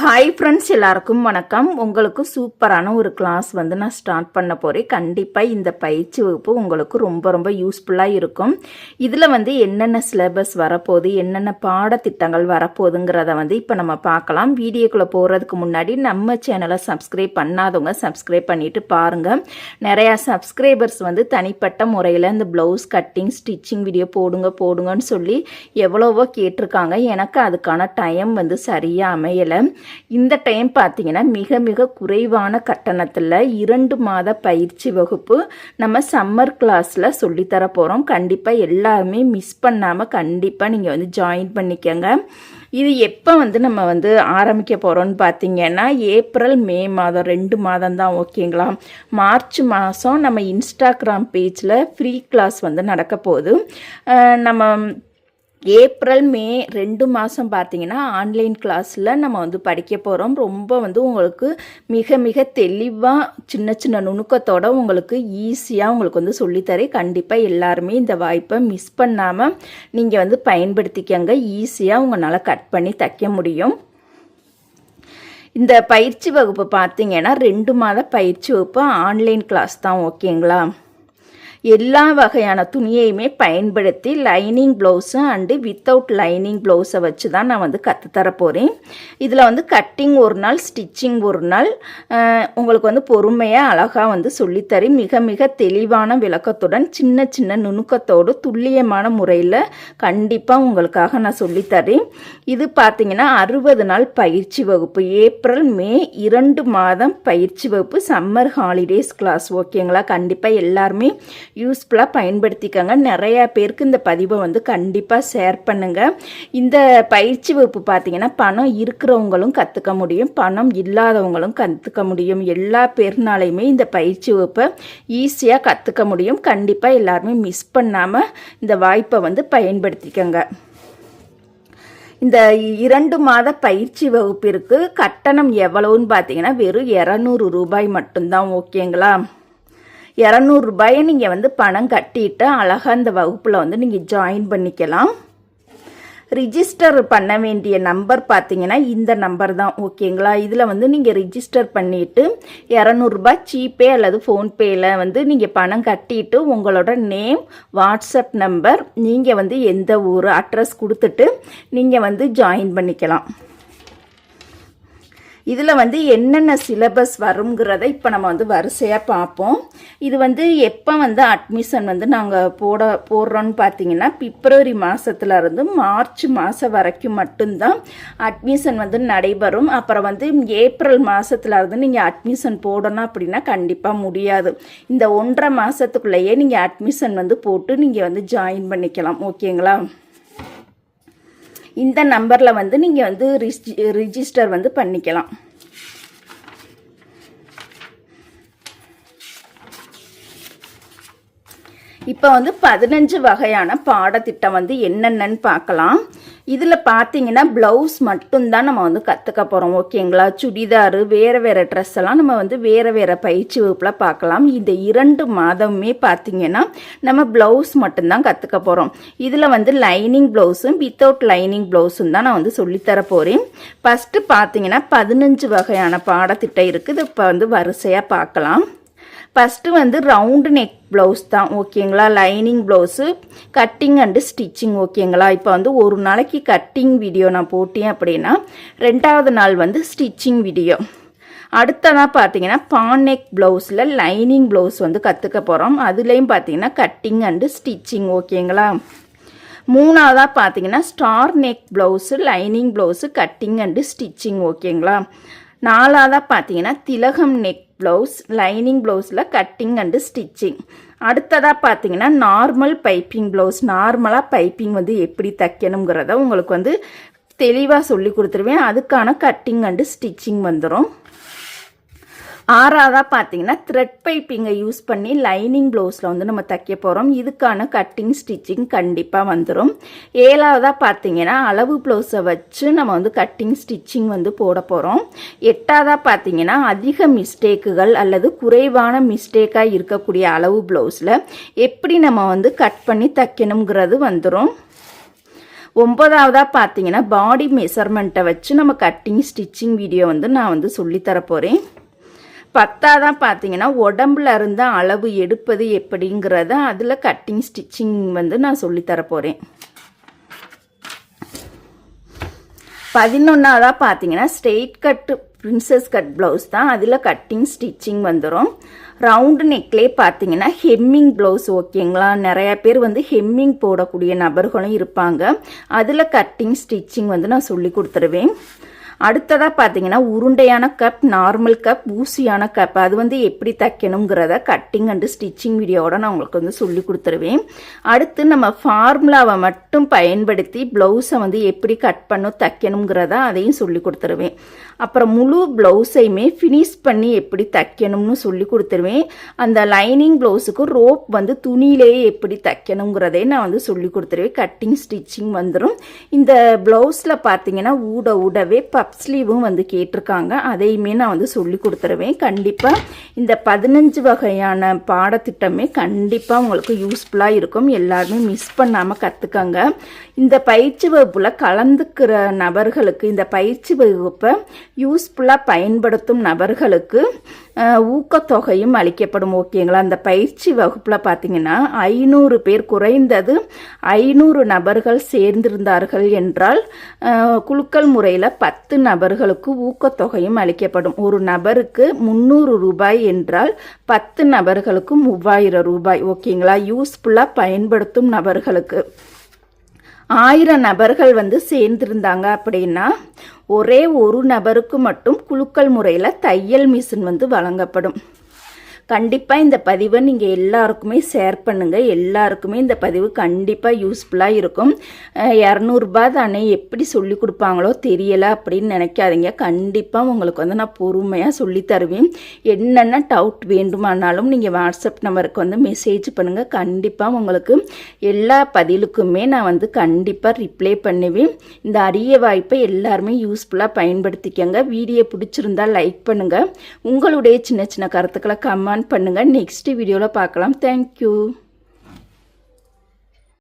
Hi friends எல்லாருக்கும் வணக்கம். உங்களுக்கு சூப்பரான ஒரு கிளாஸ் வந்து நான் ஸ்டார்ட் பண்ண போகிறேன் கண்டிப்பாக இந்த பயிற்சி வகுப்பு உங்களுக்கு ரொம்ப ரொம்ப யூஸ்ஃபுல்லாக இருக்கும். இதில் வந்து என்னென்ன சிலபஸ் வரப்போகுது என்னென்ன பாடத்திட்டங்கள் வரப்போகுதுங்கிறத வந்து இப்போ நம்ம பார்க்கலாம். வீடியோக்குள்ளே போகிறதுக்கு முன்னாடி நம்ம சேனலை சப்ஸ்கிரைப் பண்ணாதவங்க சப்ஸ்கிரைப் பண்ணிவிட்டு பாருங்கள் நிறையா சப்ஸ்கிரைபர்ஸ் வந்து தனிப்பட்ட முறையில் இந்த ப்ளவுஸ் கட்டிங் ஸ்டிச்சிங் வீடியோ போடுங்க போடுங்கன்னு சொல்லி எவ்வளவோ கேட்டிருக்காங்க. எனக்கு அதுக்கான டைம் வந்து சரியாக அமையலை. இந்த டைம் பார்த்தீங்கன்னா மிக மிக குறைவான கட்டணத்தில் இரண்டு மாத பயிற்சி வகுப்பு நம்ம சம்மர் கிளாஸில் சொல்லித்தர போகிறோம் கண்டிப்பாக எல்லாருமே மிஸ் பண்ணாமல் கண்டிப்பாக நீங்கள் வந்து ஜாயின் பண்ணிக்கோங்க. இது எப்போ வந்து நம்ம வந்து ஆரம்பிக்க போகிறோம்னு பார்த்தீங்கன்னா ஏப்ரல் மே மாதம் ரெண்டு மாதம் தான் ஓகேங்களா மார்ச் மாதம் நம்ம இன்ஸ்டாகிராம் பேஜில் ஃப்ரீ கிளாஸ் வந்து நடக்க போகுது. நம்ம ஏப்ரல் மே ரெண்டு மாதம் பார்த்தீங்கன்னா ஆன்லைன் கிளாஸில் நம்ம வந்து படிக்க போகிறோம் ரொம்ப வந்து உங்களுக்கு மிக மிக தெளிவாக சின்ன சின்ன நுணுக்கத்தோடு உங்களுக்கு ஈஸியாக உங்களுக்கு வந்து சொல்லித்தரேன். கண்டிப்பாக எல்லாருமே இந்த வாய்ப்பை மிஸ் பண்ணாமல் நீங்கள் வந்து பயன்படுத்திக்கங்க. ஈஸியாக உங்களால் கட் பண்ணி தைக்க முடியும். இந்த பயிற்சி வகுப்பு பார்த்தீங்கன்னா ரெண்டு மாத பயிற்சி வகுப்பு ஆன்லைன் கிளாஸ் தான். ஓகேங்களா? எல்லா வகையான துணியையுமே பயன்படுத்தி lining blouse and without lining ப்ளவுஸை வச்சு தான் நான் வந்து கற்றுத்தர போகிறேன் இதில் வந்து கட்டிங் ஒரு நாள் ஸ்டிச்சிங் ஒரு நாள் உங்களுக்கு வந்து பொறுமையாக அழகாக வந்து சொல்லித்தரி மிக மிக தெளிவான விளக்கத்துடன் சின்ன சின்ன நுணுக்கத்தோடு துல்லியமான முறையில் கண்டிப்பாக உங்களுக்காக நான் சொல்லித்தரேன். இது பார்த்தீங்கன்னா அறுபது நாள் பயிற்சி வகுப்பு ஏப்ரல் மே இரண்டு மாதம் பயிற்சி வகுப்பு சம்மர் ஹாலிடேஸ் கிளாஸ் ஓகேங்களா கண்டிப்பாக எல்லாருமே யூஸ்ஃபுல்லாக பயன்படுத்திக்கோங்க. நிறையா பேருக்கு இந்த பதிவை வந்து கண்டிப்பாக ஷேர் பண்ணுங்கள் இந்த பயிற்சி வகுப்பு பார்த்தீங்கன்னா பணம் இருக்கிறவங்களும் கற்றுக்க முடியும். பணம் இல்லாதவங்களும் கற்றுக்க முடியும். எல்லா பேர்னாலையுமே இந்த பயிற்சி வகுப்பை ஈஸியாக கற்றுக்க முடியும். கண்டிப்பாக எல்லாருமே மிஸ் பண்ணாமல் இந்த வாய்ப்பை வந்து பயன்படுத்திக்கோங்க. இந்த இரண்டு மாத பயிற்சி வகுப்பிற்கு கட்டணம் எவ்வளவுன்னு பார்த்தீங்கன்னா வெறும் இரநூறு ரூபாய் மட்டும்தான். ஓகேங்களா? இரநூறுபாயை நீங்கள் வந்து பணம் கட்டிட்டு அழகாக இந்த வகுப்பில் வந்து நீங்கள் ஜாயின் பண்ணிக்கலாம். ரிஜிஸ்டர் பண்ண வேண்டிய நம்பர் பார்த்தீங்கன்னா இந்த நம்பர் தான் ஓகேங்களா இதில் வந்து நீங்கள் ரிஜிஸ்டர் பண்ணிவிட்டு இரநூறுபா ஜிபே அல்லது ஃபோன்பேயில் வந்து நீங்கள் பணம் கட்டிட்டு உங்களோட நேம் வாட்ஸ்அப் நம்பர் நீங்கள் வந்து எந்த ஊர் அட்ரஸ் கொடுத்துட்டு நீங்கள் வந்து ஜாயின் பண்ணிக்கலாம். இதில் வந்து என்னென்ன சிலபஸ் வருங்கிறத இப்போ நம்ம வந்து வரிசையாக பார்ப்போம். இது வந்து எப்போ வந்து அட்மிஷன் வந்து நாங்கள் போட போடுறோன்னு பார்த்தீங்கன்னா பிப்ரவரி மாதத்துல இருந்து மார்ச் மாதம் வரைக்கும் மட்டும்தான் அட்மிஷன் வந்து நடைபெறும். அப்புறம் வந்து ஏப்ரல் மாதத்துல இருந்து நீங்கள் அட்மிஷன் போடணும் அப்படின்னா கண்டிப்பாக முடியாது. இந்த ஒன்றரை மாதத்துக்குள்ளேயே நீங்கள் அட்மிஷன் வந்து போட்டு நீங்கள் வந்து ஜாயின் பண்ணிக்கலாம். ஓகேங்களா இந்த நம்பரில் வந்து நீங்கள் வந்து ரிஜி ரிஜிஸ்டர் வந்து பண்ணிக்கலாம். இப்போ வந்து பதினஞ்சு வகையான பாடத்திட்டம் வந்து என்னென்னு பார்க்கலாம். இதில் பார்த்தீங்கன்னா ப்ளவுஸ் மட்டும்தான் நம்ம வந்து கற்றுக்க போகிறோம் ஓகேங்களா சுடிதாரு வேறு வேறு ட்ரெஸ் எல்லாம் நம்ம வந்து வேறு வேறு பயிற்சி வகுப்பில் பார்க்கலாம் இந்த இரண்டு மாதமுமே பார்த்தீங்கன்னா நம்ம ப்ளவுஸ் மட்டும்தான் கற்றுக்க போகிறோம் இதில் வந்து லைனிங் ப்ளவுஸும் வித்தவுட் லைனிங் ப்ளவுஸும் தான் நான் வந்து சொல்லித்தர போகிறேன் ஃபஸ்ட்டு பார்த்தீங்கன்னா பதினஞ்சு வகையான பாடத்திட்டம் இருக்குது இப்போ வந்து வரிசையாக பார்க்கலாம் ஃபஸ்ட்டு வந்து ரவுண்டு நெக் ப்ளவுஸ் தான் ஓகேங்களா lining blouse cutting and stitching ஓகேங்களா இப்போ வந்து ஒரு நாளைக்கு கட்டிங் வீடியோ நான் போட்டேன் அப்படின்னா ரெண்டாவது நாள் வந்து ஸ்டிச்சிங் வீடியோ அடுத்ததாக பார்த்தீங்கன்னா பான் நெக் ப்ளவுஸில் லைனிங் ப்ளவுஸ் வந்து கற்றுக்க போகிறோம் அதுலேயும் பார்த்தீங்கன்னா கட்டிங் அண்டு ஸ்டிச்சிங் ஓகேங்களா மூணாவதாக பார்த்தீங்கன்னா star neck blouse lining blouse cutting and stitching ஓகேங்களா நாலாவதாக பார்த்தீங்கன்னா திலகம் நெக் ப்ளவுஸ் லைனிங் ப்ளவுஸில் கட்டிங் அண்டு ஸ்டிச்சிங் அடுத்ததாக பார்த்தீங்கன்னா நார்மல் பைப்பிங் ப்ளவுஸ் நார்மலாக பைப்பிங் வந்து எப்படி தைக்கணுங்கிறத உங்களுக்கு வந்து தெளிவாக சொல்லி கொடுத்துருவேன். அதுக்கான கட்டிங் அண்டு ஸ்டிச்சிங் வந்துடும் ஆறாவதாக பார்த்தீங்கன்னா த்ரெட் பைப்பிங்கை யூஸ் பண்ணி லைனிங் ப்ளவுஸில் வந்து நம்ம தைக்க போகிறோம் இதுக்கான கட்டிங் ஸ்டிச்சிங் கண்டிப்பாக வந்துடும் ஏழாவதாக பார்த்தீங்கன்னா அளவு ப்ளவுஸை வச்சு நம்ம வந்து கட்டிங் ஸ்டிச்சிங் வந்து போட போகிறோம் எட்டாவதாக பார்த்தீங்கன்னா அதிக மிஸ்டேக்குகள் அல்லது குறைவான மிஸ்டேக்காக இருக்கக்கூடிய அளவு ப்ளவுஸில் எப்படி நம்ம வந்து கட் பண்ணி தைக்கணுங்கிறது வந்துடும் ஒன்பதாவதாக பார்த்தீங்கன்னா பாடி மெஷர்மெண்ட்டை வச்சு நம்ம கட்டிங் ஸ்டிச்சிங் வீடியோ வந்து நான் வந்து சொல்லித்தரப்போகிறேன் பத்தாதான் பார்த்தீங்கன்னா உடம்புல இருந்த அளவு எடுப்பது எப்படிங்கிறத அதில் கட்டிங் ஸ்டிச்சிங் வந்து நான் சொல்லித்தர போகிறேன் பதினொன்றாவதாக பார்த்தீங்கன்னா straight cut princess cut blouse தான் அதில் கட்டிங் ஸ்டிச்சிங் வந்துடும் ரவுண்டு நெக்லேயே பார்த்தீங்கன்னா ஹெம்மிங் ப்ளவுஸ் ஓகேங்களா நிறையா பேர் வந்து ஹெம்மிங் போடக்கூடிய நபர்களும் இருப்பாங்க. அதில் கட்டிங் ஸ்டிச்சிங் வந்து நான் சொல்லி கொடுத்துருவேன். அடுத்ததாக பார்த்தீங்கன்னா உருண்டையான கப் நார்மல் கப் ஊசியான கப் அது வந்து எப்படி தைக்கணுங்கிறத கட்டிங் அண்டு ஸ்டிச்சிங் வீடியோவோட நான் உங்களுக்கு வந்து சொல்லி கொடுத்துருவேன். அடுத்து நம்ம ஃபார்முலாவை மட்டும் பயன்படுத்தி ப்ளவுஸை வந்து எப்படி கட் பண்ணும் தைக்கணுங்கிறத அதையும் சொல்லி கொடுத்துருவேன். அப்புறம் முழு ப்ளவுஸையுமே ஃபினிஷ் பண்ணி எப்படி தைக்கணும்னு சொல்லி கொடுத்துருவேன். அந்த லைனிங் ப்ளவுஸுக்கு ரோப் வந்து துணியிலேயே எப்படி தைக்கணுங்கிறதே நான் வந்து சொல்லி கொடுத்துருவேன். கட்டிங் ஸ்டிச்சிங் வந்துடும் இந்த ப்ளவுஸில் பார்த்தீங்கன்னா ஊட ஊடவே கப் ஸ்லீவும் வந்து கேட்டிருக்காங்க. அதையுமே நான் வந்து சொல்லி கொடுத்துருவேன். கண்டிப்பாக இந்த பதினஞ்சு வகையான பாடத்திட்டமே கண்டிப்பாக உங்களுக்கு யூஸ்ஃபுல்லாக இருக்கும். எல்லாருமே மிஸ் பண்ணாமல் கற்றுக்கங்க இந்த பயிற்சி வகுப்பில் கலந்துக்கிற நபர்களுக்கு இந்த பயிற்சி வகுப்பை யூஸ்ஃபுல்லாக பயன்படுத்தும் நபர்களுக்கு ஊக்கத்தொகையும் அளிக்கப்படும். ஓகேங்களா? அந்த பயிற்சி வகுப்பில் பார்த்தீங்கன்னா ஐநூறு பேர் குறைந்தது ஐநூறு நபர்கள் சேர்ந்திருந்தார்கள் என்றால் குழுக்கள் முறையில் பத்து நபர்களுக்கு ஊக்கத்தொகையும் அளிக்கப்படும். ஒரு நபருக்கு முந்நூறு ரூபாய் என்றால் பத்து நபர்களுக்கு மூவாயிரம் ரூபாய். ஓகேங்களா யூஸ்ஃபுல்லாக பயன்படுத்தும் நபர்களுக்கு. ஆயிரம் நபர்கள் வந்து சேர்ந்திருந்தாங்க அப்படின்னா ஒரே ஒரு நபருக்கு மட்டும் குழுக்கள் முறையில் தையல் மிஷின் வந்து வழங்கப்படும். கண்டிப்பாக இந்த பதிவை நீங்கள் எல்லாருக்குமே ஷேர் பண்ணுங்கள் எல்லாருக்குமே இந்த பதிவு கண்டிப்பாக யூஸ்ஃபுல்லாக இருக்கும். இரநூறுபா தானே எப்படி சொல்லி கொடுப்பாங்களோ தெரியலை அப்படின்னு நினைக்காதீங்க. கண்டிப்பாக உங்களுக்கு வந்து நான் பொறுமையாக சொல்லி தருவேன். என்னென்ன டவுட் வேண்டுமானாலும் நீங்கள் வாட்ஸ்அப் நம்பருக்கு வந்து மெசேஜ் பண்ணுங்கள் கண்டிப்பாக உங்களுக்கு எல்லா பதிலுக்குமே நான் வந்து கண்டிப்பாக ரிப்ளை பண்ணுவேன். இந்த அரிய வாய்ப்பை எல்லாருமே யூஸ்ஃபுல்லாக பயன்படுத்திக்கங்க. வீடியோ பிடிச்சிருந்தா லைக் பண்ணுங்கள் உங்களுடைய சின்ன சின்ன கருத்துக்களை கமெண்ட் பண்ணுங்கள் நெக்ஸ்ட் வீடியோவில் பார்க்கலாம். தேங்க்யூ